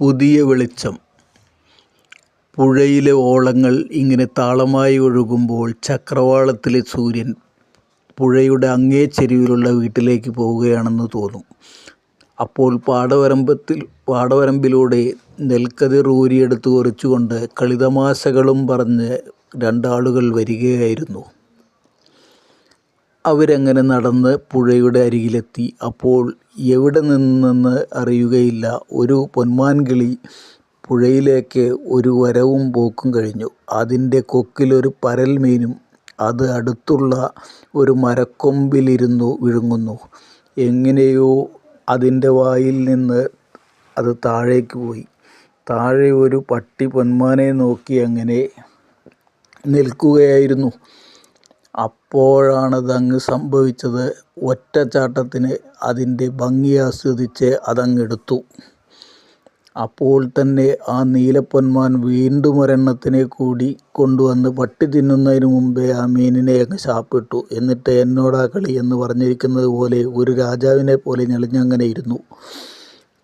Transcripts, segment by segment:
പുതിയ വെളിച്ചം. പുഴയിലെ ഓളങ്ങൾ ഇങ്ങനെ താളമായി ഒഴുകുമ്പോൾ ചക്രവാളത്തിലെ സൂര്യൻ പുഴയുടെ അങ്ങേ ചെരുവിലുള്ള വീട്ടിലേക്ക് പോവുകയാണെന്ന് തോന്നും. അപ്പോൾ പാടവരമ്പത്തിൽ പാടവരമ്പിലൂടെ നെൽക്കതിർ ഊരിയെടുത്ത് കുറച്ചുകൊണ്ട് കളിതമാശകളും പറഞ്ഞ് രണ്ടാളുകൾ വരികയായിരുന്നു. അവരങ്ങനെ നടന്ന് പുഴയുടെ അരികിലെത്തി? അപ്പോൾ എവിടെ നിന്നെന്ന് അറിയുകയില്ല. ഒരു പൊന്മാൻകിളി പുഴയിലേക്ക് ഒരു വരവും പോക്കും കഴിഞ്ഞു. അതിന്റെ കൊക്കിലൊരു പരൽ മീനും അത് അടുത്തുള്ള ഒരു മരക്കൊമ്പിലിരുന്നു വിഴുങ്ങുന്നു. എങ്ങനെയോ അതിന്റെ വായിൽ നിന്ന് അത് താഴേക്ക് പോയി. താഴെ ഒരു പട്ടി പൊന്മാനെ നോക്കി അങ്ങനെ നിൽക്കുകയായിരുന്നു. അപ്പോഴാണതങ്ങ് സംഭവിച്ചത്. ഒറ്റച്ചാട്ടത്തിന് അതിന്റെ ഭംഗി ആസ്വദിച്ച് അതങ്ങെടുത്തു. അപ്പോൾ തന്നെ ആ നീലപ്പൊന്മാൻ വീണ്ടും ഒരെണ്ണത്തിനെ കൂടി കൊണ്ടുവന്ന് പട്ടി തിന്നുന്നതിന് മുമ്പേ ആ മീനിനെ അങ്ങ് ശാപ്പിട്ടു. എന്നിട്ട് എന്നോടാ കളി എന്ന് പറഞ്ഞിരിക്കുന്നത് പോലെ ഒരു രാജാവിനെ പോലെ ഞെളിഞ്ഞങ്ങനെ ഇരുന്നു.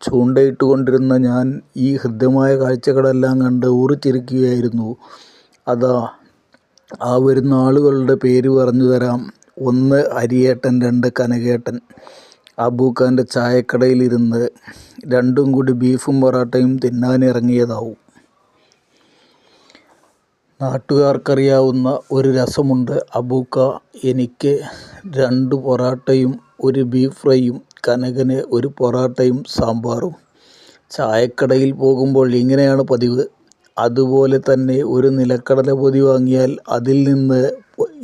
ചൂണ്ടയിട്ട് കൊണ്ടിരുന്ന ഞാൻ ഈ ഹൃദ്യമായ കാഴ്ചകളെല്ലാം കണ്ട് ഊറിച്ചിരിക്കുകയായിരുന്നു. അതാ ആ വരുന്ന ആളുകളുടെ പേര് പറഞ്ഞു തരാം. ഒന്ന് അരിയേട്ടൻ രണ്ട് കനകേട്ടൻ. അബൂഖാന്റെ ചായക്കടയിലിരുന്ന് രണ്ടും കൂടി ബീഫും പൊറാട്ടയും തിന്നാനിറങ്ങിയതാവും നാട്ടുകാർക്കറിയാവുന്ന ഒരു രസമുണ്ട്. അബൂക്ക എനിക്ക് രണ്ട് പൊറാട്ടയും ഒരു ബീഫ് ഫ്രൈയും കനകന് ഒരു പൊറാട്ടയും സാമ്പാറും. ചായക്കടയിൽ പോകുമ്പോൾ ഇങ്ങനെയാണ് പതിവ്. അതുപോലെ തന്നെ ഒരു നിലക്കടല പൊതി വാങ്ങിയാൽ അതിൽ നിന്ന്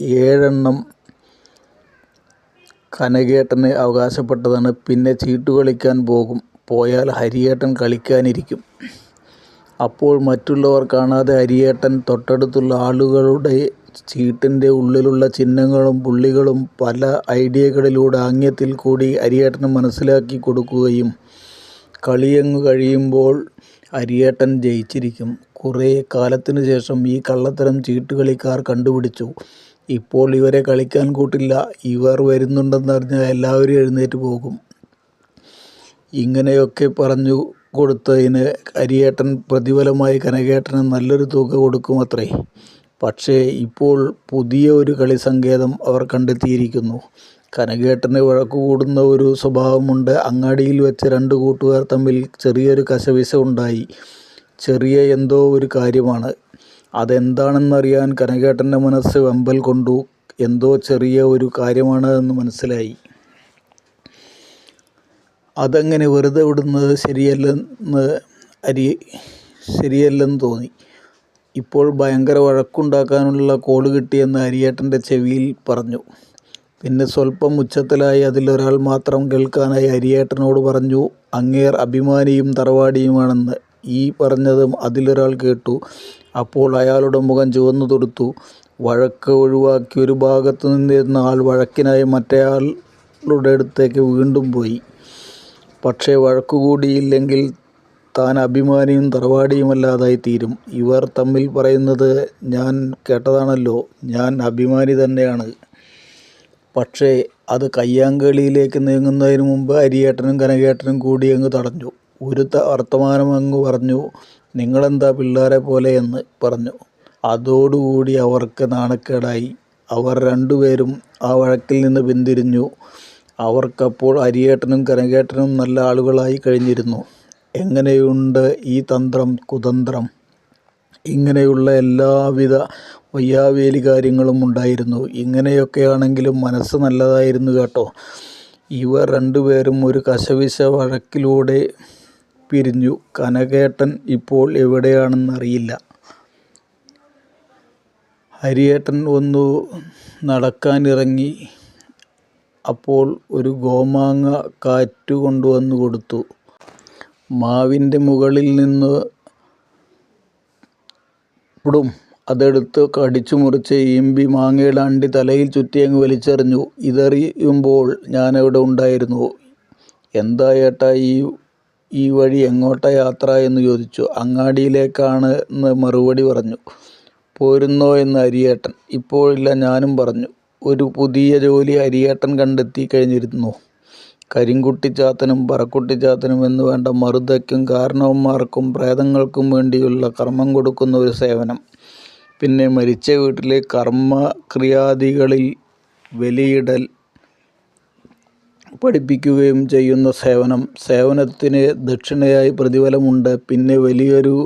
ഏഴെണ്ണം കനകേട്ടന് അവകാശപ്പെട്ടതാണ്. പിന്നെ ചീട്ടു കളിക്കാൻ പോകും. പോയാൽ ഹരിയേട്ടൻ കളിക്കാനിരിക്കും. അപ്പോൾ മറ്റുള്ളവർ കാണാതെ ഹരിയേട്ടൻ തൊട്ടടുത്തുള്ള ആളുകളുടെ ചീട്ടിന്റെ ഉള്ളിലുള്ള ചിഹ്നങ്ങളും പുള്ളികളും പല ഐഡിയകളിലൂടെ ആംഗ്യത്തിൽ കൂടി ഹരിയേട്ടന് മനസ്സിലാക്കി കൊടുക്കുകയും കളിയങ്ങ് കഴിയുമ്പോൾ ഹരിയേട്ടൻ ജയിച്ചിരിക്കും. കുറേ കാലത്തിനു ശേഷം ഈ കള്ളത്തരം ചീട്ടുകളിക്കാർ കണ്ടുപിടിച്ചു. ഇപ്പോൾ ഇവരെ കളിക്കാൻ കൂട്ടില്ല. ഇവർ വരുന്നുണ്ടെന്നറിഞ്ഞാൽ എല്ലാവരും എഴുന്നേറ്റ് പോകും. ഇങ്ങനെയൊക്കെ പറഞ്ഞു കൊടുത്തതിന് അരിയേട്ടൻ പ്രതിഫലമായി കനകേട്ടന് നല്ലൊരു തുക കൊടുക്കുമത്രേ പക്ഷേ ഇപ്പോൾ പുതിയ ഒരു കളി സങ്കേതം അവർ കണ്ടെത്തിയിരിക്കുന്നു. കനകേട്ടന് വഴക്കു കൂടുന്ന ഒരു സ്വഭാവമുണ്ട്. അങ്ങാടിയിൽ വെച്ച് രണ്ട് കൂട്ടുകാർ തമ്മിൽ ചെറിയൊരു കശവിശ ഉണ്ടായി. ചെറിയ എന്തോ ഒരു കാര്യമാണ്. അതെന്താണെന്നറിയാൻ കനകേട്ടന്റെ മനസ്സ് വെമ്പൽ കൊണ്ടു എന്തോ ചെറിയ ഒരു കാര്യമാണ് എന്ന് മനസ്സിലായി. അതങ്ങനെ വെറുതെ വിടുന്നത് ശരിയല്ലെന്ന് അരി ശരിയല്ലെന്ന് തോന്നി. ഇപ്പോൾ ഭയങ്കര വഴക്കുണ്ടാക്കാനുള്ള കോൾ കിട്ടിയെന്ന് അരിയേട്ടന്റെ ചെവിയിൽ പറഞ്ഞു. പിന്നെ സ്വല്പം ഉച്ചത്തിലായി അതിലൊരാൾ മാത്രം കേൾക്കാനായി അരിയേട്ടനോട് പറഞ്ഞു അങ്ങേർ അഭിമാനിയും തറവാടിയുമാണെന്ന്. ഈ പറഞ്ഞതും അതിലൊരാൾ കേട്ടു. അപ്പോൾ അയാളുടെ മുഖം ചുവന്നു തൊടുത്തു. വഴക്ക് ഒഴിവാക്കി ഒരു ഭാഗത്ത് നിന്നിരുന്ന ആൾ വഴക്കിനായി മറ്റേയാളുടെ അടുത്തേക്ക് വീണ്ടും പോയി. പക്ഷേ വഴക്കു കൂടിയില്ലെങ്കിൽ താൻ അഭിമാനിയും തറവാടിയുമല്ലാതായി തീരും. ഇവർ തമ്മിൽ പറയുന്നത് ഞാൻ കേട്ടതാണല്ലോ. ഞാൻ അഭിമാനി തന്നെയാണ്. പക്ഷേ അത് കയ്യാങ്കളിയിലേക്ക് നീങ്ങുന്നതിന് മുമ്പ് അരിയേട്ടനും കനകേട്ടനും കൂടി അങ്ങ് തടഞ്ഞു. ഒരു വർത്തമാനം അങ്ങ് പറഞ്ഞു നിങ്ങളെന്താ പിള്ളേരെ പോലെ എന്ന് പറഞ്ഞു. അതോടുകൂടി അവർക്ക് നാണക്കേടായി. അവർ രണ്ടുപേരും ആ വഴക്കിൽ നിന്ന് പിന്തിരിഞ്ഞു. അവർക്കപ്പോൾ അരിയേട്ടനും കനകേട്ടനും നല്ല ആളുകളായി കഴിഞ്ഞിരുന്നു. എങ്ങനെയുണ്ട് ഈ തന്ത്രം കുതന്ത്രം? ഇങ്ങനെയുള്ള എല്ലാവിധ വയ്യാവേലി കാര്യങ്ങളും ഉണ്ടായിരുന്നു. ഇങ്ങനെയൊക്കെയാണെങ്കിലും മനസ്സ് നല്ലതായിരുന്നു കേട്ടോ. ഇവർ രണ്ടുപേരും ഒരു കശവിശ വഴക്കിലൂടെ പിരിഞ്ഞു. കനകേട്ടൻ ഇപ്പോൾ എവിടെയാണെന്നറിയില്ല ഹരിയേട്ടൻ ഒന്ന് നടക്കാനിറങ്ങി. അപ്പോൾ ഒരു ഗോമാങ്ങ കാറ്റു കൊണ്ടുവന്നു കൊടുത്തു. മാവിന്റെ മുകളിൽ നിന്ന് ഇടും. അതെടുത്ത് കടിച്ചു മുറിച്ച് ഈമ്പി മാങ്ങയുടെ അണ്ടി തലയിൽ ചുറ്റിയങ്ങ് വലിച്ചെറിഞ്ഞു. ഇതറിയുമ്പോൾ ഞാനവിടെ ഉണ്ടായിരുന്നു. എന്താ ഏട്ടാ ഈ ഈ വഴി എങ്ങോട്ടാ യാത്ര എന്ന് ചോദിച്ചു. അങ്ങാടിയിലേക്കാണ് എന്ന് മറുപടി പറഞ്ഞു. പോരുന്നോ എന്ന് അരിയേട്ടൻ. ഇപ്പോഴില്ല ഞാനും പറഞ്ഞു. ഒരു പുതിയ ജോലി അരിയേട്ടൻ കണ്ടെത്തി കഴിഞ്ഞിരുന്നു. കരിങ്കുട്ടിച്ചാത്തനും പറക്കുട്ടിച്ചാത്തനും എന്നു വേണ്ട മറുതയ്ക്കും കാരണവന്മാർക്കും പ്രേതങ്ങൾക്കും വേണ്ടിയുള്ള കർമ്മം കൊടുക്കുന്ന ഒരു സേവനം. പിന്നെ മരിച്ച വീട്ടിലെ കർമ്മക്രിയാദികളിൽ ബലിയിടൽ പഠിപ്പിക്കുകയും ചെയ്യുന്ന സേവനം. സേവനത്തിന് ദക്ഷിണയായി പ്രതിഫലമുണ്ട്. പിന്നെ വലിയൊരു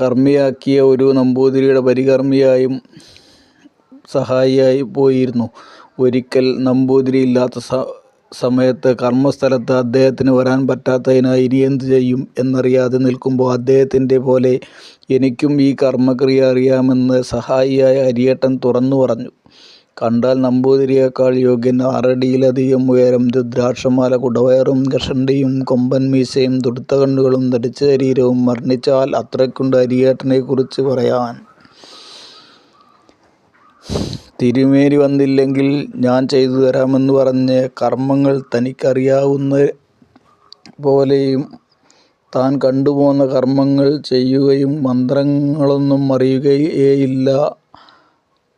കർമ്മിയാക്കിയ ഒരു നമ്പൂതിരിയുടെ പരികർമ്മിയായും സഹായിയായി പോയിരുന്നു. ഒരിക്കൽ നമ്പൂതിരി ഇല്ലാത്ത സമയത്ത് കർമ്മസ്ഥലത്ത് അദ്ദേഹത്തിന് വരാൻ പറ്റാത്തതിനാൽ ഇനി എന്തു ചെയ്യും എന്നറിയാതെ നിൽക്കുമ്പോൾ അദ്ദേഹത്തിന്റെ പോലെ എനിക്കും ഈ കർമ്മക്രിയ അറിയാമെന്ന് സഹായിയായ അരിയേട്ടൻ തുറന്നു പറഞ്ഞു. കണ്ടാൽ നമ്പൂതിരിയേക്കാൾ യോഗ്യൻ. ആറടിയിലധികം ഉയരം, രുദ്രാക്ഷമാല, കുടവയറും കഷണ്ടിയും കൊമ്പൻ മീശയും തുടുത്ത കണ്ണുകളും തടിച്ച ശരീരവും. വർണിച്ചാൽ അത്രയ്ക്കുണ്ട് അരിയേട്ടനെക്കുറിച്ച് പറയാൻ. തിരുമേനി വന്നില്ലെങ്കിൽ ഞാൻ ചെയ്തു തരാമെന്ന് പറഞ്ഞ് കർമ്മങ്ങൾ തനിക്കറിയാവുന്ന പോലെയും താൻ കണ്ടുപോകുന്ന കർമ്മങ്ങൾ ചെയ്യുകയും മന്ത്രങ്ങളൊന്നും അറിയുകയേയില്ല.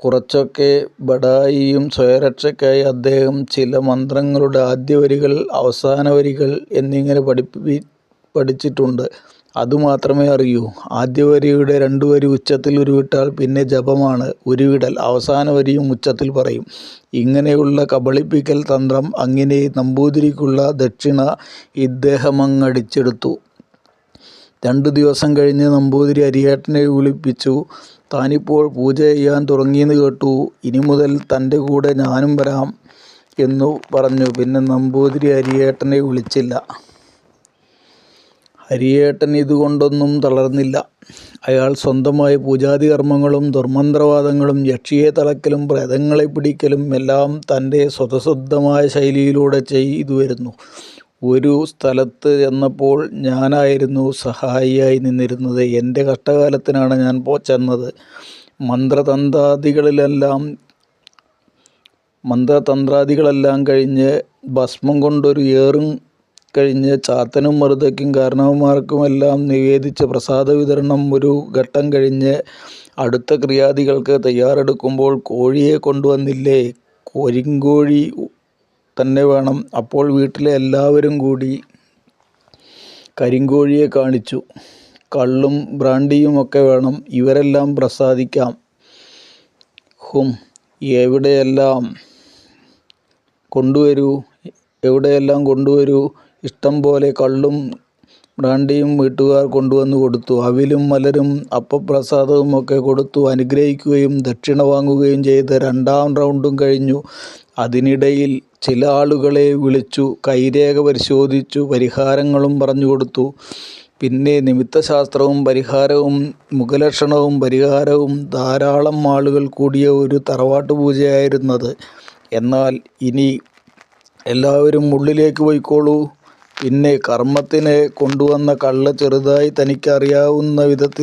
കുറച്ചൊക്കെ ബഡായിയും സ്വയരക്ഷയ്ക്കായി അദ്ദേഹം ചില മന്ത്രങ്ങളുടെ ആദ്യവരികൾ അവസാനവരികൾ എന്നിങ്ങനെ പഠിച്ചിട്ടുണ്ട്. അതുമാത്രമേ അറിയൂ. ആദ്യവരിയുടെ രണ്ടുവരി ഉച്ചത്തിൽ ഉരുവിട്ടാൽ പിന്നെ ജപമാണ്. ഉരുവിടൽ. അവസാനവരിയും ഉച്ചത്തിൽ പറയും. ഇങ്ങനെയുള്ള കബളിപ്പിക്കൽ തന്ത്രം. അങ്ങനെ നമ്പൂതിരിക്കുള്ള ദക്ഷിണ ഇദ്ദേഹമങ്ങടിച്ചെടുത്തു. രണ്ടു ദിവസം കഴിഞ്ഞ് നമ്പൂതിരി അരിയേട്ടനെ വിളിപ്പിച്ചു. താനിപ്പോൾ പൂജ ചെയ്യാൻ തുടങ്ങിയെന്ന് കേട്ടു. ഇനി മുതൽ തന്റെ കൂടെ ഞാനും വരാം എന്നു പറഞ്ഞു. പിന്നെ നമ്പൂതിരി ഹരിയേട്ടനെ വിളിച്ചില്ല. ഹരിയേട്ടൻ ഇതുകൊണ്ടൊന്നും തളർന്നില്ല. അയാൾ സ്വന്തമായി പൂജാതി കർമ്മങ്ങളും ദുർമന്ത്രവാദങ്ങളും യക്ഷിയെ തളക്കലും പ്രേതങ്ങളെ പിടിക്കലും എല്ലാം തന്റെ സ്വതസിദ്ധമായ ശൈലിയിലൂടെ ചെയ്തുവരുന്നു. ഒരു സ്ഥലത്ത് ചെന്നപ്പോൾ ഞാനായിരുന്നു സഹായിയായി നിന്നിരുന്നത്. എന്റെ കഷ്ടകാലത്തിനാണ് ഞാൻ പോ ചെന്നത്. മന്ത്രതന്ത്രാദികളെല്ലാം കഴിഞ്ഞ് ഭസ്മം കൊണ്ടൊരു ഏറും കഴിഞ്ഞ് ചാത്തനും മറുതയ്ക്കും കാരണവന്മാർക്കുമെല്ലാം നിവേദിച്ച പ്രസാദവിതരണം ഒരു ഘട്ടം കഴിഞ്ഞ് അടുത്ത ക്രിയാദികൾക്ക് തയ്യാറെടുക്കുമ്പോൾ കോഴിയെ കൊണ്ടുവന്നില്ലേ. കരിങ്കോഴി തന്നെ വേണം. അപ്പോൾ വീട്ടിലെ എല്ലാവരും കൂടി കരിങ്കോഴിയെ കാണിച്ചു. കള്ളും ബ്രാൻഡിയുമൊക്കെ വേണം. ഇവരെല്ലാം പ്രസാദിക്കാം. ഹും. എവിടെയെല്ലാം കൊണ്ടുവരൂ. എവിടെയെല്ലാം കൊണ്ടുവരൂ ഇഷ്ടം പോലെ കള്ളും ബ്രാണ്ടിയും വീട്ടുകാർ കൊണ്ടുവന്ന് കൊടുത്തു. അവിലും മലരും അപ്പപ്രസാദവും ഒക്കെ കൊടുത്തു അനുഗ്രഹിക്കുകയും ദക്ഷിണ വാങ്ങുകയും ചെയ്ത് രണ്ടാം റൗണ്ടും കഴിഞ്ഞു. അതിനിടയിൽ ചില ആളുകളെ വിളിച്ചു. കൈരേഖ പരിശോധിച്ചു. പരിഹാരങ്ങളും പറഞ്ഞുകൊടുത്തു. പിന്നെ നിമിത്തശാസ്ത്രവും പരിഹാരവും മുഖലക്ഷണവും പരിഹാരവും. ധാരാളം ആളുകൾ കൂടിയ ഒരു തറവാട്ടുപൂജയായിരുന്നത്. എന്നാൽ ഇനി എല്ലാവരും ഉള്ളിലേക്ക് പോയിക്കോളൂ പിന്നെ കർമ്മത്തിനെ കൊണ്ടുവന്ന കള്ള് ചെറുതായി തനിക്കറിയാവുന്ന വിധത്തിൽ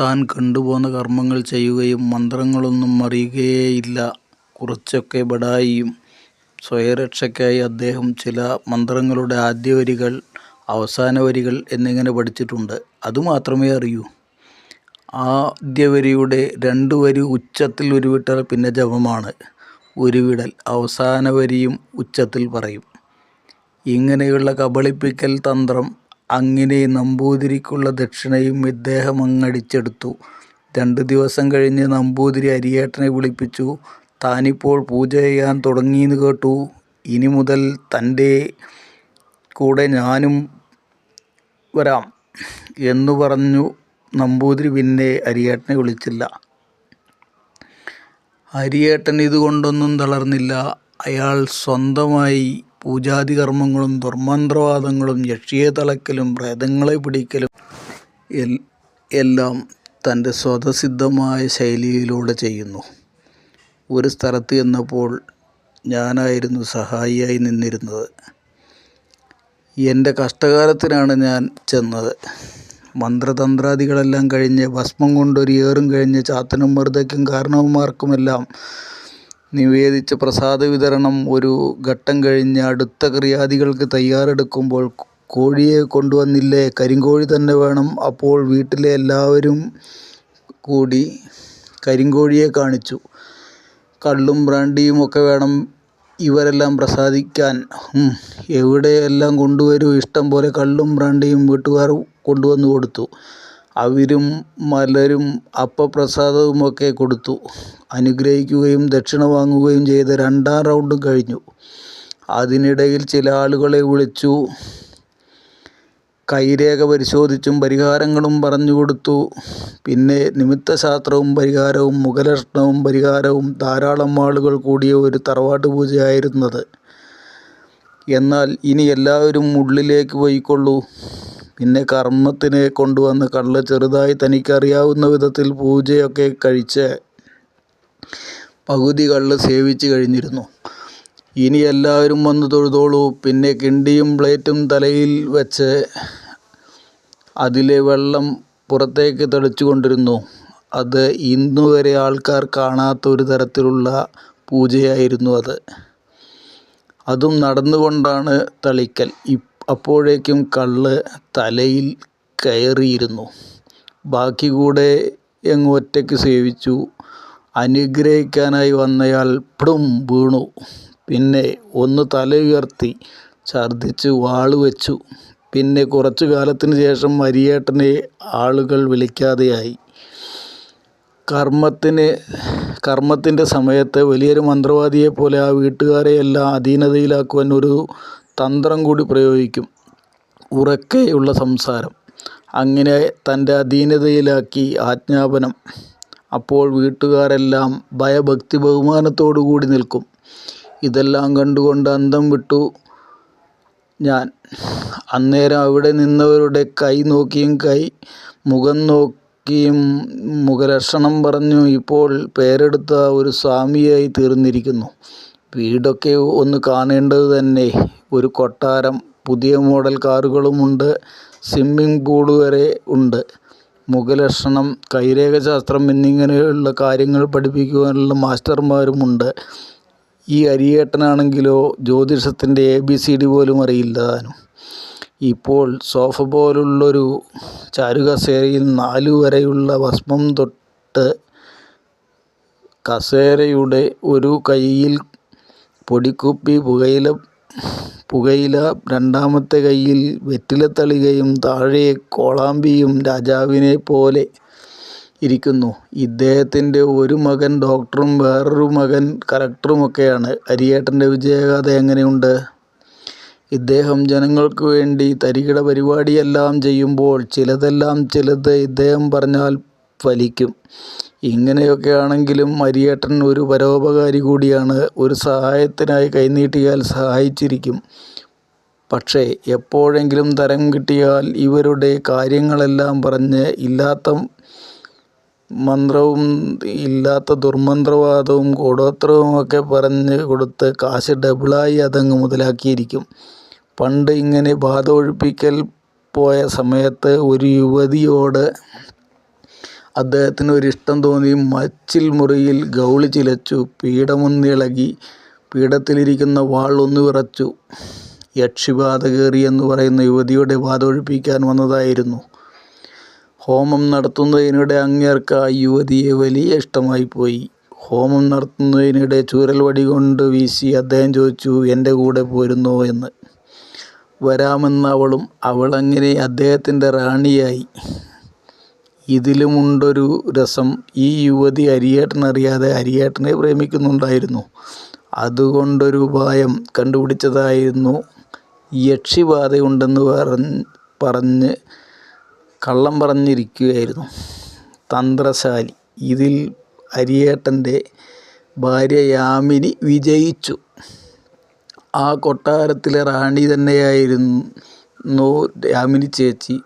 താൻ കണ്ടുപോന്ന കർമ്മങ്ങൾ ചെയ്യുകയും മന്ത്രങ്ങളൊന്നും അറിയുകയേയില്ല. കുറച്ചൊക്കെ ബഡായിയും. സ്വയരക്ഷയ്ക്കായി അദ്ദേഹം ചില മന്ത്രങ്ങളുടെ ആദ്യ വരികൾ അവസാന വരികൾ എന്നിങ്ങനെ പഠിച്ചിട്ടുണ്ട്. അതുമാത്രമേ അറിയൂ. ആദ്യ വരിയുടെ രണ്ട് വരി ഉച്ചത്തിൽ ഉരുവിട്ടാൽ പിന്നെ ജപമാണ്. ഉരുവിടൽ. അവസാന വരിയും ഉച്ചത്തിൽ പറയും. ഇങ്ങനെയുള്ള കബളിപ്പിക്കൽ തന്ത്രം. അങ്ങനെ നമ്പൂതിരിക്കുള്ള ദക്ഷിണയും ഇദ്ദേഹം അങ്ങടിച്ചെടുത്തു രണ്ട് ദിവസം കഴിഞ്ഞ് നമ്പൂതിരി അരിയേട്ടനെ വിളിപ്പിച്ചു. താനിപ്പോൾ പൂജ ചെയ്യാൻ തുടങ്ങീന്ന് കേട്ടു. ഇനി മുതൽ തന്റെ കൂടെ ഞാനും വരാം എന്നു പറഞ്ഞു. നമ്പൂതിരി പിന്നെ അരിയേട്ടനെ വിളിച്ചില്ല. അരിയേട്ടൻ ഇതുകൊണ്ടൊന്നും തളർന്നില്ല. അയാൾ സ്വന്തമായി പൂജാതി കർമ്മങ്ങളും ദുർമന്ത്രവാദങ്ങളും യക്ഷിയെ തളയ്ക്കലും പ്രേതങ്ങളെ പിടിക്കലും എല്ലാം തന്റെ സ്വതസിദ്ധമായ ശൈലിയിലൂടെ ചെയ്യുന്നു. ഒരു സ്ഥലത്ത് ചെന്നപ്പോൾ ഞാനായിരുന്നു സഹായിയായി നിന്നിരുന്നത്. എന്റെ കഷ്ടകാലത്തിനാണ് ഞാൻ ചെന്നത്. മന്ത്രതന്ത്രാദികളെല്ലാം കഴിഞ്ഞ് ഭസ്മം കൊണ്ടൊരു ഏറും കഴിഞ്ഞ് ചാത്തനും മറുതയ്ക്കും കാരണവന്മാർക്കുമെല്ലാം നിവേദിച്ച പ്രസാദ വിതരണം ഒരു ഘട്ടം കഴിഞ്ഞ് അടുത്ത ക്രിയാദികൾക്ക് തയ്യാറെടുക്കുമ്പോൾ കോഴിയെ കൊണ്ടുവന്നില്ലേ. കരിങ്കോഴി തന്നെ വേണം. അപ്പോൾ വീട്ടിലെ എല്ലാവരും കൂടി കരിങ്കോഴിയെ കാണിച്ചു. കള്ളും ബ്രാൻഡിയും ഒക്കെ വേണം. ഇവരെല്ലാം പ്രസാദിക്കാൻ. എവിടെയെല്ലാം കൊണ്ടുവരും? ഇഷ്ടം പോലെ കള്ളും ബ്രാൻഡിയും വീട്ടുകാർ കൊണ്ടുവന്നു കൊടുത്തു. അവരും മലരും അപ്പപ്രസാദവുമൊക്കെ കൊടുത്തു. അനുഗ്രഹിക്കുകയും ദക്ഷിണ വാങ്ങുകയും ചെയ്ത രണ്ടാം റൗണ്ടും കഴിഞ്ഞു. അതിനിടയിൽ ചില ആളുകളെ വിളിച്ചു. കൈരേഖ പരിശോധിച്ചും പരിഹാരങ്ങളും പറഞ്ഞു കൊടുത്തു. പിന്നെ നിമിത്തശാസ്ത്രവും പരിഹാരവും മുഖലക്ഷണവും പരിഹാരവും ധാരാളം ആളുകൾ കൂടിയ ഒരു തറവാട്ട് പൂജയായിരുന്നത്. എന്നാൽ ഇനി എല്ലാവരും ഉള്ളിലേക്ക് പോയിക്കൊള്ളൂ. പിന്നെ കർമ്മത്തിനെ കൊണ്ടുവന്ന് കള്ള് ചെറുതായി തനിക്കറിയാവുന്ന വിധത്തിൽ പൂജയൊക്കെ കഴിച്ച് പകുതി കള്ള് സേവിച്ച് കഴിഞ്ഞിരുന്നു. ഇനി എല്ലാവരും വന്ന് തൊഴുതോളൂ. പിന്നെ കിണ്ടിയും പ്ലേറ്റും തലയിൽ വെച്ച് അതിലെ വെള്ളം പുറത്തേക്ക് തെളിച്ചു കൊണ്ടിരുന്നു. അത് ഇന്നുവരെ ആൾക്കാർ കാണാത്ത ഒരു തരത്തിലുള്ള പൂജയായിരുന്നു അത്. അതും നടന്നുകൊണ്ടാണ് തളിക്കൽ. അപ്പോഴേക്കും കള്ള് തലയിൽ കയറിയിരുന്നു. ബാക്കി കൂടെ എങ്ങ് ഒറ്റയ്ക്ക് സേവിച്ചു. അനുഗ്രഹിക്കാനായി വന്നയാൾ പ്ടും വീണു. പിന്നെ ഒന്ന് തല ഉയർത്തി ഛർദ്ദിച്ച് വാൾ വെച്ചു. പിന്നെ കുറച്ചു കാലത്തിന് ശേഷം മരിയേട്ടനെ ആളുകൾ വിളിക്കാതെയായി. കർമ്മത്തിന് കർമ്മത്തിന്റെ സമയത്ത് വലിയൊരു മന്ത്രവാദിയെ പോലെ ആ വീട്ടുകാരെയെല്ലാം അധീനതയിലാക്കുവാൻ ഒരു തന്ത്രം കൂടി പ്രയോഗിക്കും. ഉറക്കെയുള്ള സംസാരം. അങ്ങനെ തന്റെ അധീനതയിലാക്കി ആജ്ഞാപനം. അപ്പോൾ വീട്ടുകാരെല്ലാം ഭയഭക്തി ബഹുമാനത്തോടു കൂടി നിൽക്കും. ഇതെല്ലാം കണ്ടുകൊണ്ട് അന്തം വിട്ടു ഞാൻ. അന്നേരം അവിടെ നിന്നവരുടെ കൈ നോക്കിയും കൈ മുഖം നോക്കിയും മുഖലക്ഷണം പറഞ്ഞു ഇപ്പോൾ പേരെടുത്ത ഒരു സ്വാമിയായി തീർന്നിരിക്കുന്നു. വീടൊക്കെ ഒന്ന് കാണേണ്ടത് തന്നെ. ഒരു കൊട്ടാരം പുതിയ മോഡൽ കാറുകളുമുണ്ട് സ്വിമ്മിംഗ് പൂൾ വരെ ഉണ്ട്. മുഖലക്ഷണം കൈരേഖ ശാസ്ത്രം എന്നിങ്ങനെയുള്ള കാര്യങ്ങൾ പഠിപ്പിക്കുവാനുള്ള മാസ്റ്റർമാരുമുണ്ട് ഈ അരിയേട്ടനാണെങ്കിലോ ജ്യോതിഷത്തിന്റെ എ ബി സി ഡി പോലും അറിയില്ലതാനും ഇപ്പോൾ സോഫ പോലുള്ളൊരു ചാരുകസേരയിൽ നാലു വരെയുള്ള ഭസ്മം തൊട്ട് കസേരയുടെ ഒരു കൈയിൽ പൊടിക്കുപ്പി പുകയില പുകയില രണ്ടാമത്തെ കൈയിൽ വെറ്റിലത്തളികയും താഴെ കോളാമ്പിയും രാജാവിനെ പോലെ ഇരിക്കുന്നു. ഇദ്ദേഹത്തിന്റെ ഒരു മകൻ ഡോക്ടറും വേറൊരു മകൻ കലക്ടറുമൊക്കെയാണ് അരിയേട്ടന്റെ വിജയഗാഥ എങ്ങനെയുണ്ട്? ഇദ്ദേഹം ജനങ്ങൾക്ക് വേണ്ടി തരികിട പരിപാടിയെല്ലാം ചെയ്യുമ്പോൾ ചിലതെല്ലാം ചിലത് ഇദ്ദേഹം പറഞ്ഞാൽ ഫലിക്കും. ഇങ്ങനെയൊക്കെ ആണെങ്കിലും അരിയേട്ടൻ ഒരു പരോപകാരി കൂടിയാണ്. ഒരു സഹായത്തിനായി കൈനീട്ടിയാൽ സഹായിച്ചിരിക്കും. പക്ഷേ എപ്പോഴെങ്കിലും തരം കിട്ടിയാൽ ഇവരുടെ കാര്യങ്ങളെല്ലാം പറഞ്ഞ് ഇല്ലാത്ത മന്ത്രവും ഇല്ലാത്ത ദുർമന്ത്രവാദവും കൂടോത്രവും ഒക്കെ പറഞ്ഞ് കൊടുത്ത് കാശ് ഡബിളായി അതങ്ങ് മുതലാക്കിയിരിക്കും. പണ്ട് ഇങ്ങനെ ബാധ ഒഴിപ്പിക്കൽ പോയ സമയത്ത് ഒരു യുവതിയോട് അദ്ദേഹത്തിന് ഒരു ഇഷ്ടം തോന്നി. മച്ചിൽ മുറിയിൽ ഗൗളി ചിലച്ചു. പീഠമൊന്നിളകി പീഠത്തിലിരിക്കുന്ന വാൾ ഒന്ന് വിറച്ചു. യക്ഷിബാധ കയറി എന്ന് പറയുന്ന യുവതിയുടെ ബാധ ഒഴിപ്പിക്കാൻ വന്നതായിരുന്നു. ഹോമം നടത്തുന്നതിനിടെ അങ്ങേർക്ക് ആ യുവതിയെ വലിയ ഇഷ്ടമായിപ്പോയി. ഹോമം നടത്തുന്നതിനിടെ ചൂരൽ വടി കൊണ്ട് വീശി അദ്ദേഹം ചോദിച്ചു എന്റെ കൂടെ പോരുന്നോ എന്ന്? വരാമെന്ന് അവളും അവളങ്ങനെ അദ്ദേഹത്തിന്റെ റാണിയായി. ഇതിലുമുണ്ടൊരു രസം ഈ യുവതി അരിയേട്ടനറിയാതെ അരിയേട്ടനെ പ്രേമിക്കുന്നുണ്ടായിരുന്നു. അതുകൊണ്ടൊരു ഉപായം കണ്ടുപിടിച്ചതായിരുന്നു. യക്ഷിബാധയുണ്ടെന്ന് പറഞ്ഞ് കള്ളം പറഞ്ഞിരിക്കുകയായിരുന്നു. തന്ത്രശാലി. ഇതിൽ അരിയേട്ടന്റെ ഭാര്യ യാമിനി വിജയിച്ചു. ആ കൊട്ടാരത്തിലെ റാണി തന്നെയായിരുന്നു യാമിനി ചേച്ചി.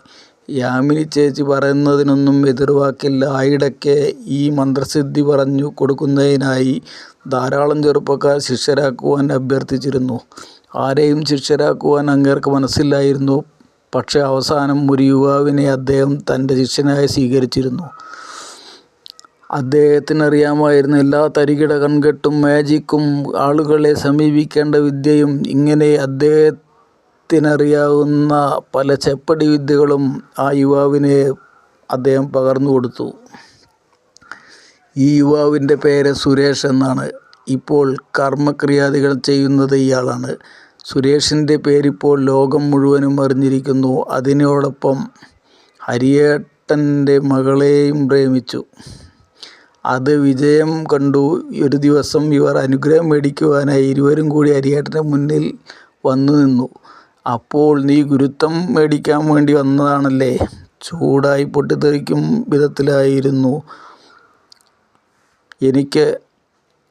യാമിനി ചേച്ചി പറയുന്നതിനൊന്നും എതിർവാക്കില്ല. ആയിടയ്ക്ക് ഈ മന്ത്രസിദ്ധി പറഞ്ഞു കൊടുക്കുന്നതിനായി ധാരാളം ചെറുപ്പക്കാർ ശിഷ്യരാക്കുവാൻ അഭ്യർത്ഥിച്ചിരുന്നു. ആരെയും ശിഷ്യരാക്കുവാൻ അങ്ങേർക്ക് മനസ്സില്ലായിരുന്നു. പക്ഷെ അവസാനം ഒരു യുവാവിനെ അദ്ദേഹം തന്റെ ശിഷ്യനായി സ്വീകരിച്ചിരുന്നു. അദ്ദേഹത്തിന് അറിയാമായിരുന്നു എല്ലാ തരികിട കൺകെട്ടും മാജിക്കും ആളുകളെ സമീപിക്കേണ്ട വിദ്യയും ഇങ്ങനെ അദ്ദേഹത്തിനറിയാവുന്ന പല ചെപ്പടി വിദ്യകളും ആ യുവാവിനെ അദ്ദേഹം പകർന്നു കൊടുത്തു. ഈ യുവാവിന്റെ പേര് സുരേഷ് എന്നാണ്. ഇപ്പോൾ കർമ്മക്രിയാദികൾ ചെയ്യുന്നത് ഇയാളാണ്. സുരേഷിന്റെ പേരിപ്പോൾ ലോകം മുഴുവനും അറിഞ്ഞിരിക്കുന്നു. അതിനോടൊപ്പം ഹരിയേട്ടന്റെ മകളെയും പ്രേമിച്ചു. അത് വിജയം കണ്ടു. ഒരു ദിവസം ഇവർ അനുഗ്രഹം മേടിക്കുവാനായി ഇരുവരും കൂടി ഹരിയേട്ടന്റെ മുന്നിൽ വന്നു നിന്നു. അപ്പോൾ നീ ഗുരുത്വം മേടിക്കാൻ വേണ്ടി വന്നതാണല്ലേ? ചൂടായി പൊട്ടിത്തെറിക്കും വിധത്തിലായിരുന്നു. എനിക്ക്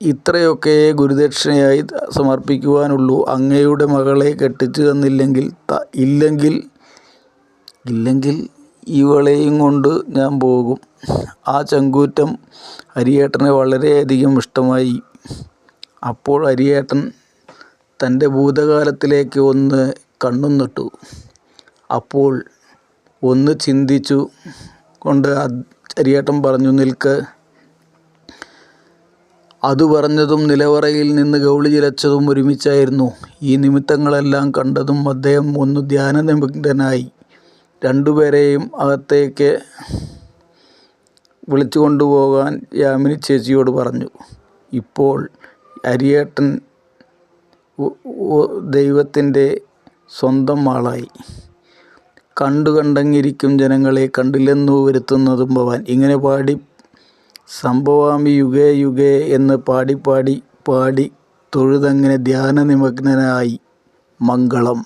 ഇത്രയൊക്കെ ഗുരുദക്ഷിണയായി സമർപ്പിക്കുവാനുള്ളൂ. അങ്ങയുടെ മകളെ കെട്ടിച്ചു തന്നില്ലെങ്കിൽ ഇല്ലെങ്കിൽ ഇല്ലെങ്കിൽ ഇവളെയും കൊണ്ട് ഞാൻ പോകും. ആ ചങ്കൂറ്റം ഹരിയേട്ടന് വളരെയധികം ഇഷ്ടമായി. അപ്പോൾ ഹരിയേട്ടൻ തന്റെ ഭൂതകാലത്തിലേക്ക് ഒന്ന് കണ്ണുന്നിട്ടു അപ്പോൾ ഒന്ന് ചിന്തിച്ചു കൊണ്ട് ഹരിയേട്ടൻ പറഞ്ഞു നിൽക്ക് അത് പറഞ്ഞതും നിലവറയിൽ നിന്ന് ഗൗളി ചിലച്ചതും ഒരുമിച്ചായിരുന്നു. ഈ നിമിത്തങ്ങളെല്ലാം കണ്ടതും അദ്ദേഹം ഒന്ന് ധ്യാനനിമഗ്നനായി രണ്ടുപേരെയും അകത്തേക്ക് യാമിനി ചേച്ചിയോട് പറഞ്ഞു. ഇപ്പോൾ അരിയേട്ടൻ ദൈവത്തിന്റെ സ്വന്തം ആളായി. കണ്ടു കണ്ടങ്ങിരിക്കും ജനങ്ങളെ കണ്ടില്ലെന്നു വരുത്തുന്നതും ഭവാൻ. ഇങ്ങനെ പാടി സംഭവാമി യുഗേ യുഗേ എന്ന് പാടി പാടി പാടി തൊഴുതങ്ങനെ ധ്യാനനിമഗ്നനായി മംഗളം.